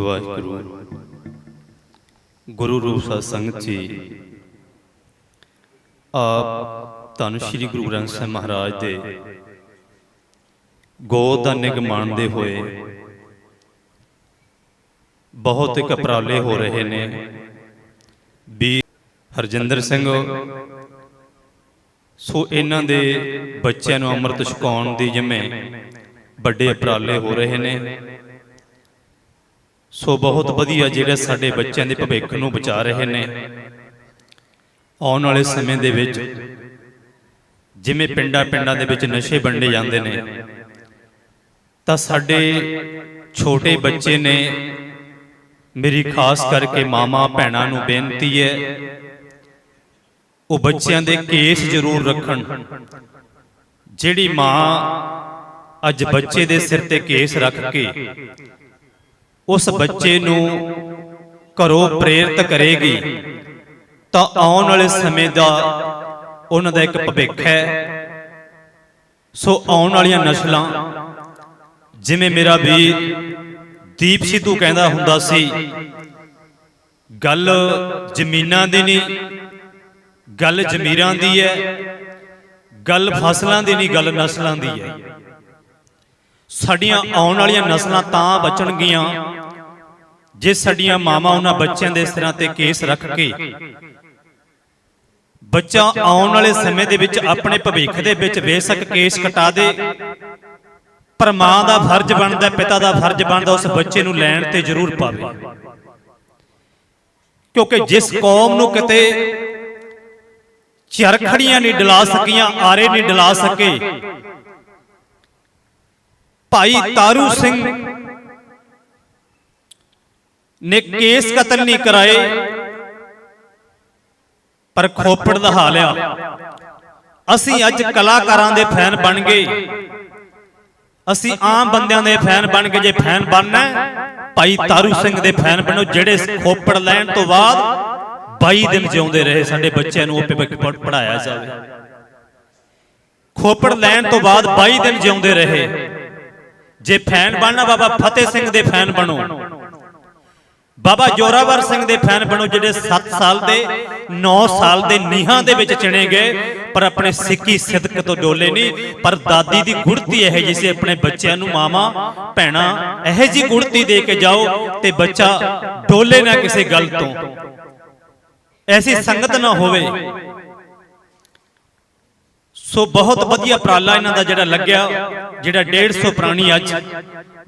ਵਾਹਿਗੁਰੂ। ਗੁਰੂ ਰੂਪ ਸਾਧ ਸੰਗਤ ਜੀ, ਆਪ ਧੰਨ ਸ਼੍ਰੀ ਗੁਰੂ ਗ੍ਰੰਥ ਸਾਹਿਬ ਮਹਾਰਾਜ ਦੇ ਗੋਦ ਦਾ ਨਿਗ ਮੰਨਦੇ ਹੋਏ ਬਹੁਤ ਇੱਕ ਉਪਰਾਲੇ ਹੋ ਰਹੇ ਨੇ। ਵੀ ਹਰਜਿੰਦਰ ਸਿੰਘ, ਸੋ ਇਹਨਾਂ ਦੇ ਬੱਚਿਆਂ ਨੂੰ ਅੰਮ੍ਰਿਤ ਛਕਾਉਣ ਦੀ ਜਿਵੇਂ ਵੱਡੇ ਅਪਰਾਲੇ ਹੋ ਰਹੇ ਨੇ। ਸੋ ਬਹੁਤ ਵਧੀਆ ਜਿਹੜੇ ਸਾਡੇ ਬੱਚਿਆਂ ਦੇ ਭਵਿੱਖ ਨੂੰ ਬਚਾ ਰਹੇ ਨੇ। ਆਉਣ ਵਾਲੇ ਸਮੇਂ ਦੇ ਵਿੱਚ ਜਿਵੇਂ ਪਿੰਡਾਂ ਪਿੰਡਾਂ ਦੇ ਵਿੱਚ ਨਸ਼ੇ ਵੰਡੇ ਜਾਂਦੇ ਨੇ, ਤਾਂ ਸਾਡੇ ਛੋਟੇ ਬੱਚੇ ਨੇ ਮੇਰੀ ਖਾਸ ਕਰਕੇ ਮਾਮਾ ਭੈਣਾਂ ਨੂੰ ਬੇਨਤੀ ਹੈ, ਉਹ ਬੱਚਿਆਂ ਦੇ ਕੇਸ ਜ਼ਰੂਰ ਰੱਖਣ। ਜਿਹੜੀ ਮਾਂ ਅੱਜ ਬੱਚੇ ਦੇ ਸਿਰ ਤੇ ਕੇਸ ਰੱਖ ਕੇ ਉਸ ਬੱਚੇ ਨੂੰ ਘਰੋਂ ਪ੍ਰੇਰਿਤ ਕਰੇਗੀ, ਤਾਂ ਆਉਣ ਵਾਲੇ ਸਮੇਂ ਦਾ ਉਹਨਾਂ ਦਾ ਇੱਕ ਭਵਿੱਖ ਹੈ। ਸੋ ਆਉਣ ਵਾਲੀਆਂ ਨਸਲਾਂ, ਜਿਵੇਂ ਮੇਰਾ ਵੀਰ ਦੀਪ ਸਿੱਧੂ ਕਹਿੰਦਾ ਹੁੰਦਾ ਸੀ, ਗੱਲ ਜ਼ਮੀਨਾਂ ਦੀ ਨਹੀਂ, ਗੱਲ ਜ਼ਮੀਰਾਂ ਦੀ ਹੈ, ਗੱਲ ਫਸਲਾਂ ਦੀ ਨਹੀਂ, ਗੱਲ ਨਸਲਾਂ ਦੀ ਹੈ। ਸਾਡੀਆਂ ਆਉਣ ਵਾਲੀਆਂ ਨਸਲਾਂ ਤਾਂ ਬਚਣਗੀਆਂ ਜੇ ਸਾਡੀਆਂ ਮਾਵਾਂ ਉਹਨਾਂ ਬੱਚਿਆਂ ਦੇ ਸਿਰਾਂ ਤੇ ਕੇਸ ਰੱਖ ਕੇ ਬੱਚਾ ਆਉਣ ਵਾਲੇ ਸਮੇਂ ਦੇ ਵਿੱਚ ਆਪਣੇ ਭਵਿੱਖ ਦੇ ਵਿੱਚ ਬੇਸ਼ੱਕ ਕੇਸ ਕਟਾ ਦੇ। ਪਰ ਮਾਂ ਦਾ ਫਰਜ਼ ਬਣਦਾ ਪਿਤਾ ਦਾ ਫਰਜ਼ ਬਣਦਾ ਉਸ ਬੱਚੇ ਨੂੰ ਲੈਣ ਤੇ ਜ਼ਰੂਰ ਪਾਵੇ। ਕਿਉਂਕਿ ਜਿਸ ਕੌਮ ਨੂੰ ਕਿਤੇ ਚਰਖੜੀਆਂ ਨਹੀਂ ਡਲਾ ਸਕੀਆਂ ਆਰੇ ਨਹੀਂ ਡਲਾ ਸਕੇ। ਭਾਈ ਤਾਰੂ ਸਿੰਘ ਨੇ ਕੇਸ ਕਤਲ ਨਹੀਂ ਕਰਾਏ। ਪਰ ਖੋਪੜ ਦਹਾ ਲਿਆ ਅਸੀਂ ਅੱਜ ਕਲਾਕਾਰਾਂ ਦੇ ਫੈਨ ਬਣ ਗਏ। ਅਸੀਂ ਆਮ ਬੰਦਿਆਂ ਦੇ ਫੈਨ ਬਣ ਗਏ ਜੇ ਫੈਨ ਬਣਨਾ ਭਾਈ ਤਾਰੂ ਸਿੰਘ ਦੇ ਫੈਨ ਬਣੋ ਜਿਹੜੇ ਖੋਪੜ ਲੈਣ ਤੋਂ ਬਾਅਦ 22 ਦਿਨ ਜਿਉਂਦੇ ਰਹੇ ਸਾਡੇ ਬੱਚਿਆਂ ਨੂੰ ਉਹ ਪੜਾਇਆ ਜਾਵੇ। ਖੋਪੜ ਲੈਣ ਤੋਂ ਬਾਅਦ 22 ਦਿਨ ਜਿਉਂਦੇ ਰਹੇ। ਜੇ ਫੈਨ ਬਣਨਾ ਬਾਬਾ ਫਤਿਹ ਸਿੰਘ ਦੇ ਫੈਨ ਬਣੋ। ਬਾਬਾ ਜੋਰਾਵਰ ਸਿੰਘ ਦੇ ਫੈਨ ਬਣੋ ਜਿਹੜੇ 7 ਸਾਲ ਦੇ 9 ਸਾਲ ਦੇ ਨੀਹਾਂ ਦੇ ਵਿੱਚ ਚਿਣੇ ਗਏ ਪਰ ਆਪਣੇ ਸਿੱਕੀ ਸਿਦਕ ਤੋਂ ਡੋਲੇ ਨਹੀਂ ਪਰ ਦਾਦੀ ਦੀ ਗੁੜਤੀ ਇਹ ਜਿਹੀ ਸੀ ਆਪਣੇ ਬੱਚਿਆਂ ਨੂੰ ਮਾਵਾ ਭੈਣਾ ਇਹ ਜੀ ਗੁੜਤੀ ਦੇ ਕੇ ਜਾਓ ਤੇ ਬੱਚਾ ਡੋਲੇ ਨਾ ਕਿਸੇ ਗੱਲ ਤੋਂ। ਐਸੀ ਸੰਗਤ ਨਾ ਹੋਵੇ। ਸੋ ਬਹੁਤ ਵਧੀਆ ਪ੍ਰਾਲਾ ਇਹਨਾਂ ਦਾ ਜਿਹੜਾ ਲੱਗਿਆ, ਜਿਹੜਾ 150 ਪ੍ਰਾਣੀ ਅੱਜ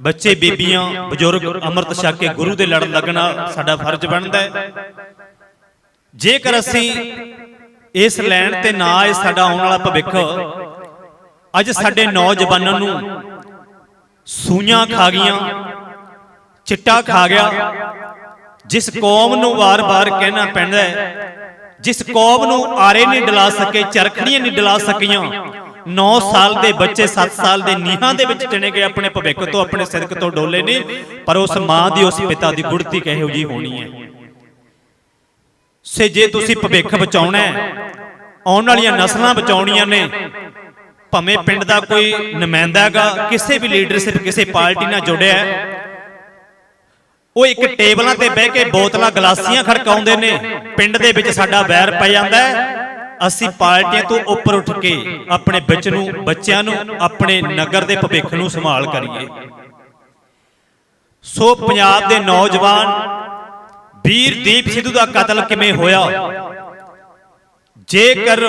ਬੱਚੇ, ਬੀਬੀਆਂ, ਬਜ਼ੁਰਗ ਅੰਮ੍ਰਿਤ ਛਕ ਕੇ ਗੁਰੂ ਦੇ ਲੜਨ ਲੱਗਣਾ ਸਾਡਾ ਫਰਜ਼ ਬਣਦਾ ਹੈ। ਜੇਕਰ ਅਸੀਂ ਇਸ ਲੈਣ ਤੇ ਨਾ ਆਏ, ਸਾਡਾ ਆਉਣ ਵਾਲਾ ਭਵਿੱਖ, ਅੱਜ ਸਾਡੇ ਨੌਜਵਾਨਾਂ ਨੂੰ ਸੂਈਆਂ ਖਾ ਗਈਆਂ, ਚਿੱਟਾ ਖਾ ਗਿਆ, ਜਿਸ ਕੌਮ ਨੂੰ ਵਾਰ-ਵਾਰ ਕਹਿਣਾ ਪੈਂਦਾ ਹੈ ਜਿਸ ਕੌਮ ਨੂੰ ਆਰੇ ਨਹੀਂ ਡਲਾ ਸਕੇ, ਚਰਖੜੀਆਂ ਨਹੀਂ ਡਲਾ ਸਕੀਆਂ 9 ਸਾਲ ਦੇ ਬੱਚੇ 7 ਸਾਲ ਦੇ ਨੀਹਾਂ ਦੇ ਵਿੱਚ ਚਿਣੇ ਗਏ ਆਪਣੇ ਭਵਿੱਖ ਤੋਂ, ਆਪਣੇ ਸਿਰਕ ਤੋਂ ਡੋਲੇ ਨਹੀਂ, ਪਰ ਉਸ ਮਾਂ ਦੀ, ਉਸ ਪਿਤਾ ਦੀ ਗੁੜਤੀ ਕਿਹੋ ਜੀ ਹੋਣੀ ਹੈ? ਸੇ ਜੇ ਤੁਸੀਂ ਭਵਿੱਖ ਬਚਾਉਣਾ ਹੈ, ਆਉਣ ਵਾਲੀਆਂ ਨਸਲਾਂ ਬਚਾਉਣੀਆਂ ਨੇ, ਭਾਵੇਂ ਪਿੰਡ ਦਾ ਕੋਈ ਨੁਮਾਇੰਦਾ ਹੈਗਾ, ਕਿਸੇ ਵੀ ਲੀਡਰਸ਼ਿਪ ਕਿਸੇ ਪਾਰਟੀ ਨਾਲ ਜੁੜਿਆ ਹੈ ਉਹ ਇੱਕ ਟੇਬਲਾਂ ਤੇ ਬਹਿ ਕੇ ਬੋਤਲਾਂ, ਗਲਾਸੀਆਂ ਖੜਕਾਉਂਦੇ ਨੇ। ਪਿੰਡ ਦੇ ਵਿੱਚ ਸਾਡਾ ਵੈਰ ਪੈ ਜਾਂਦਾ ਹੈ। ਅਸੀਂ ਪਾਰਟੀਆਂ ਤੋਂ ਉੱਪਰ ਉੱਠ ਕੇ ਆਪਣੇ ਬੱਚ ਨੂੰ, ਬੱਚਿਆਂ ਨੂੰ, ਆਪਣੇ ਨਗਰ ਦੇ ਭਵਿੱਖ ਨੂੰ ਸੰਭਾਲ ਕਰੀਏ। ਸੋ ਪੰਜਾਬ ਦੇ ਨੌਜਵਾਨ, ਵੀਰ ਦੀਪ ਸਿੱਧੂ ਦਾ ਕਤਲ ਕਿਵੇਂ ਹੋਇਆ? ਜੇਕਰ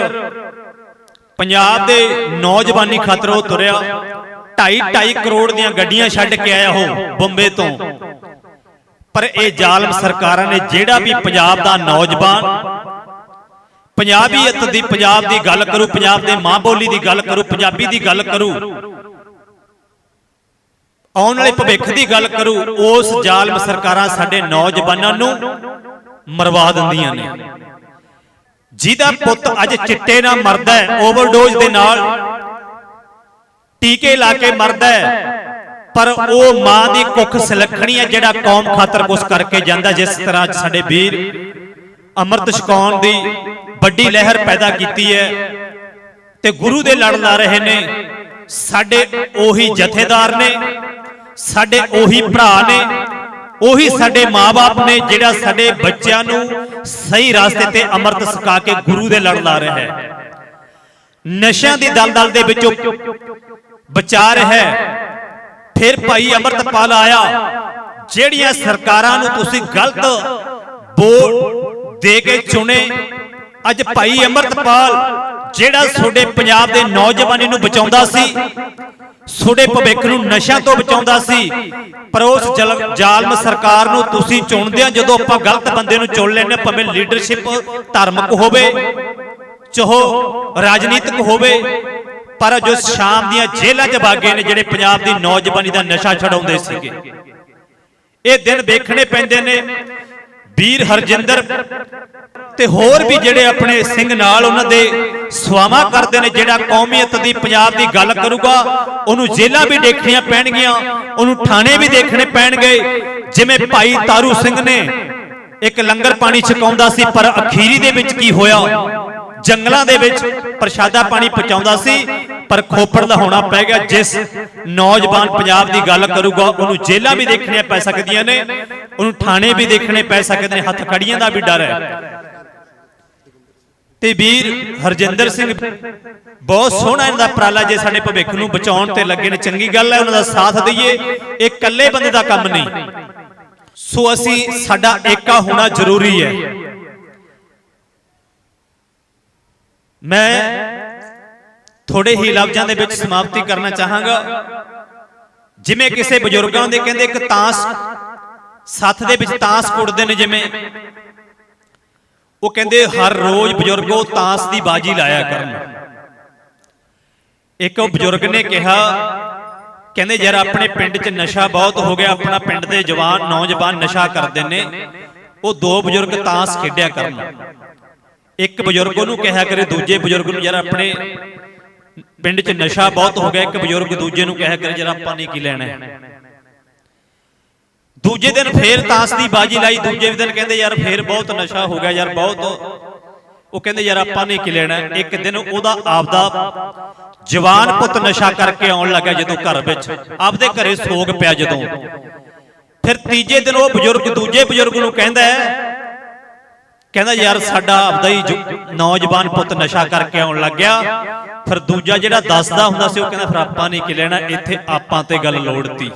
ਪੰਜਾਬ ਦੇ ਨੌਜਵਾਨੀ ਖਤਰ ਉਹ ਤੁਰਿਆ 2.5 2.5 ਕਰੋੜ ਦੀਆਂ ਗੱਡੀਆਂ ਛੱਡ ਕੇ ਆਇਆ ਉਹ ਬੰਬੇ ਤੋਂ ਪਰ ਇਹ ਜ਼ਾਲਮ ਸਰਕਾਰਾਂ ਨੇ ਜਿਹੜਾ ਵੀ ਪੰਜਾਬ ਦਾ ਨੌਜਵਾਨ ਪੰਜਾਬੀਅਤ ਦੀ ਪੰਜਾਬ ਦੀ ਗੱਲ ਕਰੂ ਪੰਜਾਬ ਦੇ ਮਾਂ ਬੋਲੀ ਦੀ ਗੱਲ ਕਰੂ ਪੰਜਾਬੀ ਦੀ ਗੱਲ ਕਰੂ। ਆਉਣ ਵਾਲੇ ਭਵਿੱਖ ਦੀ ਗੱਲ ਕਰੂ ਉਸ ਜ਼ਾਲਮ ਸਰਕਾਰਾਂ ਸਾਡੇ ਨੌਜਵਾਨਾਂ ਨੂੰ ਮਰਵਾ ਦਿੰਦੀਆਂ ਨੇ। ਜਿਹਦਾ ਪੁੱਤ ਅੱਜ ਚਿੱਟੇ ਨਾਲ ਮਰਦਾ ਹੈ ਓਵਰਡੋਜ਼ ਦੇ ਨਾਲ ਟੀਕੇ ਲਾ ਕੇ ਮਰਦਾ ਹੈ। ਪਰ ਉਹ ਮਾਂ ਦੀ ਕੁੱਖ ਸਲਖਣੀ ਹੈ ਜਿਹੜਾ ਕੌਮ ਖਾਤਰ ਕੁਛ ਕਰਕੇ ਜਾਂਦਾ ਜਿਸ ਤਰ੍ਹਾਂ ਅੱਜ ਸਾਡੇ ਵੀਰ ਅੰਮ੍ਰਿਤ ਛਕਾਉਣ ਦੀ ਵੱਡੀ ਲਹਿਰ ਪੈਦਾ ਕੀਤੀ ਹੈ ਤੇ ਗੁਰੂ ਦੇ ਲੜ ਲਾ ਰਹੇ ਨੇ ਸਾਡੇ ਉਹੀ ਜਥੇਦਾਰ ਨੇ ਸਾਡੇ ਉਹੀ ਭਰਾ ਨੇ ਉਹੀ ਸਾਡੇ ਮਾਪੇ ਨੇ ਜਿਹੜਾ ਸਾਡੇ ਬੱਚਿਆਂ ਨੂੰ ਸਹੀ ਰਸਤੇ ਤੇ ਅੰਮ੍ਰਿਤ ਸਿਖਾ ਕੇ ਗੁਰੂ ਦੇ ਲੜ ਲਾ ਰਿਹਾ ਹੈ। ਨਸ਼ਿਆਂ ਦੀ ਦਲਦਲ ਦੇ ਵਿੱਚੋਂ ਬਚਾ ਰਿਹਾ ਹੈ। ਫਿਰ ਭਾਈ ਅੰਮ੍ਰਿਤਪਾਲ ਆਇਆ। ਜਿਹੜੀਆਂ ਸਰਕਾਰਾਂ ਨੂੰ ਤੁਸੀਂ ਗਲਤ ਵੋਟ ਦੇ ਕੇ ਚੁਣੇ। ਅੱਜ ਭਾਈ ਅੰਮ੍ਰਿਤਪਾਲ ਜਿਹੜਾ ਤੁਹਾਡੇ ਪੰਜਾਬ ਦੇ ਨੌਜਵਾਨੀ ਨੂੰ ਬਚਾਉਂਦਾ ਸੀ ਤੁਹਾਡੇ ਭਵਿੱਖ ਨੂੰ ਨਸ਼ਿਆਂ ਤੋਂ ਬਚਾਉਂਦਾ ਸੀ। ਪਰ ਉਸ ਜਲ- ਜ਼ਾਲਮ ਸਰਕਾਰ ਨੂੰ ਤੁਸੀਂ ਚੁਣਦੇ ਆ ਜਦੋਂ ਆਪਾਂ ਗਲਤ ਬੰਦੇ ਨੂੰ ਚੁਣ ਲੈਂਦੇ ਭਾਵੇਂ ਲੀਡਰਸ਼ਿਪ ਧਾਰਮਿਕ ਹੋਵੇ ਚਾਹੋ ਰਾਜਨੀਤਿਕ ਹੋਵੇ ਪਰ ਜੋ ਸ਼ਾਮ ਦੀਆਂ ਜੇਲ੍ਹਾਂ 'ਚ ਬਾਗੇ ਨੇ ਜਿਹੜੇ ਪੰਜਾਬ ਦੀ ਨੌਜਵਾਨੀ ਦਾ ਨਸ਼ਾ ਛਡਾਉਂਦੇ ਸੀਗੇ। ਇਹ ਦਿਨ ਵੇਖਣੇ ਪੈਂਦੇ ਨੇ ਵੀਰ ਹਰਜਿੰਦਰ ਤੇ ਹੋਰ ਵੀ ਜਿਹੜੇ ਆਪਣੇ ਸਿੰਘ ਨਾਲ ਉਹਨਾਂ ਦੇ ਸਵਾਮਾ ਕਰਦੇ ਨੇ ਜਿਹੜਾ ਕੌਮੀਅਤ ਦੀ ਪੰਜਾਬ ਦੀ ਗੱਲ ਕਰੂਗਾ ਉਹਨੂੰ ਜੇਲ੍ਹਾਂ ਵੀ ਦੇਖਣੀਆਂ ਪੈਣਗੀਆਂ ਉਹਨੂੰ ਥਾਣੇ ਵੀ ਦੇਖਣੇ ਪੈਣਗੇ। ਜਿਵੇਂ ਭਾਈ ਤਾਰੂ ਸਿੰਘ ਨੇ ਇੱਕ ਲੰਗਰ ਪਾਣੀ ਛਕਾਉਂਦਾ ਸੀ ਪਰ ਅਖੀਰੀ ਦੇ ਵਿੱਚ ਕੀ ਹੋਇਆ? ਜੰਗਲਾਂ ਦੇ ਵਿੱਚ ਪ੍ਰਸ਼ਾਦਾ ਪਾਣੀ ਪਹੁੰਚਾਉਂਦਾ ਸੀ ਪਰ ਖੋਪੜ ਦਾ ਹੋਣਾ ਪੈ ਗਿਆ ਜਿਸ ਨੌਜਵਾਨ ਪੰਜਾਬ ਦੀ ਗੱਲ ਕਰੂਗਾ ਉਹਨੂੰ ਜੇਲ੍ਹਾਂ ਵੀ ਦੇਖਣੀਆਂ ਪੈ ਸਕਦੀਆਂ ਨੇ ਉਹਨੂੰ ਥਾਣੇ ਵੀ ਦੇਖਣੇ ਪੈ ਸਕਦੇ ਨੇ ਹੱਥ ਖੜੀਆਂ ਦਾ ਵੀ ਡਰ ਹੈ। ਤੇ ਵੀਰ ਹਰਜਿੰਦਰ ਸਿੰਘ ਬਹੁਤ ਸੋਹਣਾ ਇਹਨਾਂ ਦਾ ਉਪਰਾਲਾ ਜੇ ਸਾਡੇ ਭਵਿੱਖ ਨੂੰ ਬਚਾਉਣ ਤੇ ਲੱਗੇ ਨੇ ਚੰਗੀ ਗੱਲ ਹੈ ਉਹਨਾਂ ਦਾ ਸਾਥ ਦਈਏ ਇਹ ਇਕੱਲੇ ਬੰਦੇ ਦਾ ਕੰਮ ਨਹੀਂ। ਸੋ ਅਸੀਂ ਸਾਡਾ ਏਕਾ ਹੋਣਾ ਜ਼ਰੂਰੀ ਹੈ। ਮੈਂ ਥੋੜੇ ਹੀ ਲਫ਼ਜ਼ਾਂ ਦੇ ਵਿੱਚ ਸਮਾਪਤੀ ਕਰਨਾ ਚਾਹਾਂਗਾ। ਜਿਵੇਂ ਕਿਸੇ ਬਜ਼ੁਰਗਾਂ ਦੇ ਕਹਿੰਦੇ ਇੱਕ ਤਾਸ ਸੱਥ ਦੇ ਵਿੱਚ ਤਾਸ ਕੁੱਟਦੇ ਨੇ ਜਿਵੇਂ। ਉਹ ਕਹਿੰਦੇ ਹਰ ਰੋਜ਼ ਬਜ਼ੁਰਗੋ ਤਾਸ ਦੀ ਬਾਜੀ ਲਾਇਆ ਕਰਨ। ਇੱਕ ਉਹ ਬਜ਼ੁਰਗ ਨੇ ਕਿਹਾ, ਕਹਿੰਦੇ ਯਾਰ ਆਪਣੇ ਪਿੰਡ 'ਚ ਨਸ਼ਾ ਬਹੁਤ ਹੋ ਗਿਆ, ਆਪਣਾ ਪਿੰਡ ਦੇ ਜਵਾਨ, ਨੌਜਵਾਨ ਨਸ਼ਾ ਕਰਦੇ ਨੇ। ਉਹ ਦੋ ਬਜ਼ੁਰਗ ਤਾਸ ਖੇਡਿਆ ਕਰਨ। ਇੱਕ ਬਜ਼ੁਰਗ ਉਹਨੂੰ ਕਿਹਾ ਕਰੇ, ਦੂਜੇ ਬਜ਼ੁਰਗ ਨੂੰ ਯਾਰ ਆਪਣੇ ਪਿੰਡ 'ਚ ਨਸ਼ਾ ਬਹੁਤ ਹੋ ਗਿਆ, ਇੱਕ ਬਜ਼ੁਰਗ ਦੂਜੇ ਨੂੰ ਕਿਹਾ ਕਰੇ, ਯਾਰ ਆਪਾਂ ਨੇ ਕੀ ਲੈਣਾ ਦੂਜੇ ਦਿਨ ਫੇਰ ਤਾਸ ਦੀ ਬਾਜੀ ਲਾਈ, ਦੂਜੇ ਦਿਨ ਕਹਿੰਦੇ, ਯਾਰ ਫੇਰ ਬਹੁਤ ਨਸ਼ਾ ਹੋ ਗਿਆ, ਯਾਰ ਬਹੁਤ ਉਹ ਕਹਿੰਦੇ, ਯਾਰ ਆਪਾਂ ਨੇ ਕੀ ਲੈਣਾ ਇੱਕ ਦਿਨ ਉਹਦਾ ਆਪਦਾ ਜਵਾਨ ਪੁੱਤ ਨਸ਼ਾ ਕਰਕੇ ਆਉਣ ਲੱਗਾ ਜਦੋਂ ਘਰ ਵਿੱਚ। ਆਪਦੇ ਘਰੇ ਸੋਗ ਪਿਆ ਜਦੋਂ। ਫਿਰ ਤੀਜੇ ਦਿਨ ਉਹ ਬਜ਼ੁਰਗ ਦੂਜੇ ਬਜ਼ੁਰਗ ਨੂੰ ਕਹਿੰਦਾ ਹੈ ਕਹਿੰਦਾ ਯਾਰ ਸਾਡਾ ਆਪਦਾ ਹੀ ਨੌਜਵਾਨ ਪੁੱਤ ਨਸ਼ਾ ਕਰਕੇ ਆਉਣ ਲੱਗਿਆ। ਫਿਰ ਦੂਜਾ ਜਿਹੜਾ ਦੱਸਦਾ ਹੁੰਦਾ ਸੀ ਉਹ ਕਹਿੰਦਾ ਫਿਰ ਆਪਾਂ ਨੇ ਕੀ ਲੈਣਾ ਇੱਥੇ ਆਪਾਂ ਤੇ ਗੱਲ ਲੋੜਤੀ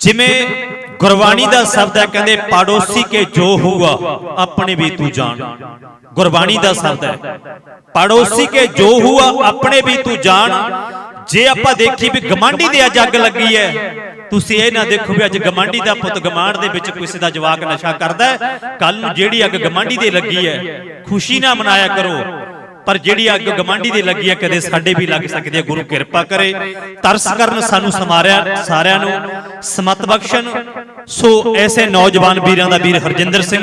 ਜਿਵੇਂ ਗੁਰਬਾਣੀ ਦਾ ਸ਼ਬਦ ਹੈ ਕਹਿੰਦੇ ਪਾੜੋਸੀ ਕੇ ਜੋ ਹੁਆ ਆਪਣੇ ਵੀ ਤੂੰ ਜਾਣ। ਗੁਰਬਾਣੀ ਦਾ ਸ਼ਬਦ ਹੈ ਪਾੜੋਸੀ ਕੇ ਜੋ ਹੁਆ ਆਪਣੇ ਵੀ ਤੂੰ ਜਾਣ। ਜੇ ਆਪਾਂ ਦੇਖੀ ਵੀ ਗਮਾਂਡੀ ਦੇ ਅੱਜ ਅੱਗ ਲੱਗੀ ਹੈ ਤੁਸੀਂ ਇਹ ਨਾ ਦੇਖੋ ਵੀ ਅੱਜ ਗਮਾਂਡੀ ਦਾ ਪੁੱਤ ਗਮਾਂਡ ਦੇ ਵਿੱਚ ਕਿਸੇ ਦਾ ਜਵਾਕ ਨਸ਼ਾ ਕਰਦਾ ਹੈ ਕੱਲ ਨੂੰ ਜਿਹੜੀ ਅੱਗ ਗਮਾਂਡੀ ਦੇ ਲੱਗੀ ਹੈ ਖੁਸ਼ੀ ਨਾ ਮਨਾਇਆ ਕਰੋ ਪਰ ਜਿਹੜੀ ਅੱਗ ਗਮਾਂਡੀ ਦੀ ਲੱਗੀ ਹੈ ਕਦੇ ਸਾਡੇ ਵੀ ਲੱਗ ਸਕਦੀ ਹੈ ਗੁਰੂ ਕਿਰਪਾ ਕਰੇ ਤਰਸ ਕਰਨ ਸਾਨੂੰ ਸਮਾਰਿਆ ਸਾਰਿਆਂ ਨੂੰ ਸਮਤ ਬਖਸ਼ਣ ਸੋ ਐਸੇ ਨੌਜਵਾਨ ਵੀਰਾਂ ਦਾ ਵੀਰ ਹਰਜਿੰਦਰ ਸਿੰਘ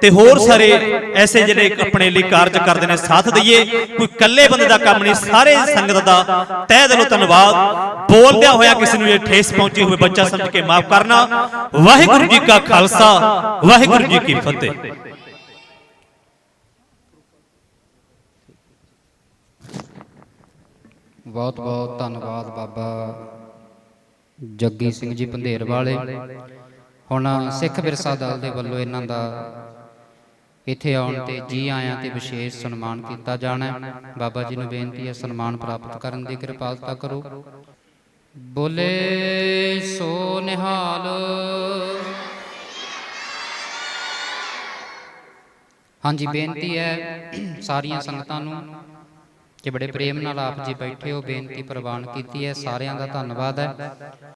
ਤੇ ਹੋਰ ਸਾਰੇ ਐਸੇ ਜਿਹੜੇ ਆਪਣੇ ਲਈ ਕਾਰਜ ਕਰਦੇ ਨੇ, ਸਾਥ ਦਈਏ। ਕੋਈ ਇਕੱਲੇ ਬੰਦੇ ਦਾ ਕੰਮ ਨਹੀਂ, ਸਾਰੇ ਸੰਗਤ ਦਾ ਤਹਿ ਦਿਲੋਂ ਧੰਨਵਾਦ। ਬੋਲਦਿਆਂ ਹੋਇਆ ਕਿਸੇ ਨੂੰ ਜੇ ਠੇਸ ਪਹੁੰਚੀ ਹੋਵੇ, ਬੱਚਾ ਸਮਝ ਕੇ ਮਾਫ ਕਰਨਾ। ਵਾਹਿਗੁਰੂ ਜੀ ਕਾ ਖਾਲਸਾ, ਵਾਹਿਗੁਰੂ ਜੀ ਕੀ ਫਤਿਹ। ਬਹੁਤ ਬਹੁਤ ਧੰਨਵਾਦ ਬਾਬਾ। ਜੱਗੀ ਸਿੰਘ ਜੀ ਪੰਧੇਰ ਵਾਲੇ। ਹੁਣ ਸਿੱਖ ਵਿਰਸਾ ਦਲ ਦੇ ਵੱਲੋਂ ਇਹਨਾਂ ਦਾ ਇੱਥੇ ਆਉਣ ਤੇ ਜੀ ਆਇਆਂ ਤੇ ਵਿਸ਼ੇਸ਼ ਸਨਮਾਨ ਕੀਤਾ ਜਾਣਾ ਬਾਬਾ ਜੀ ਨੂੰ ਬੇਨਤੀ ਹੈ ਸਨਮਾਨ ਪ੍ਰਾਪਤ ਕਰਨ ਦੀ ਕਿਰਪਾਲਤਾ ਕਰੋ। ਬੋਲੇ ਸੋ ਨਿਹਾਲ। ਹਾਂਜੀ, ਬੇਨਤੀ ਹੈ ਸਾਰੀਆਂ ਸੰਗਤਾਂ ਨੂੰ ਕਿ ਬੜੇ ਪ੍ਰੇਮ ਨਾਲ ਆਪ ਜੀ ਬੈਠੇ ਹੋ, ਬੇਨਤੀ ਪ੍ਰਵਾਨ ਕੀਤੀ ਹੈ, ਸਾਰਿਆਂ ਦਾ ਧੰਨਵਾਦ ਹੈ।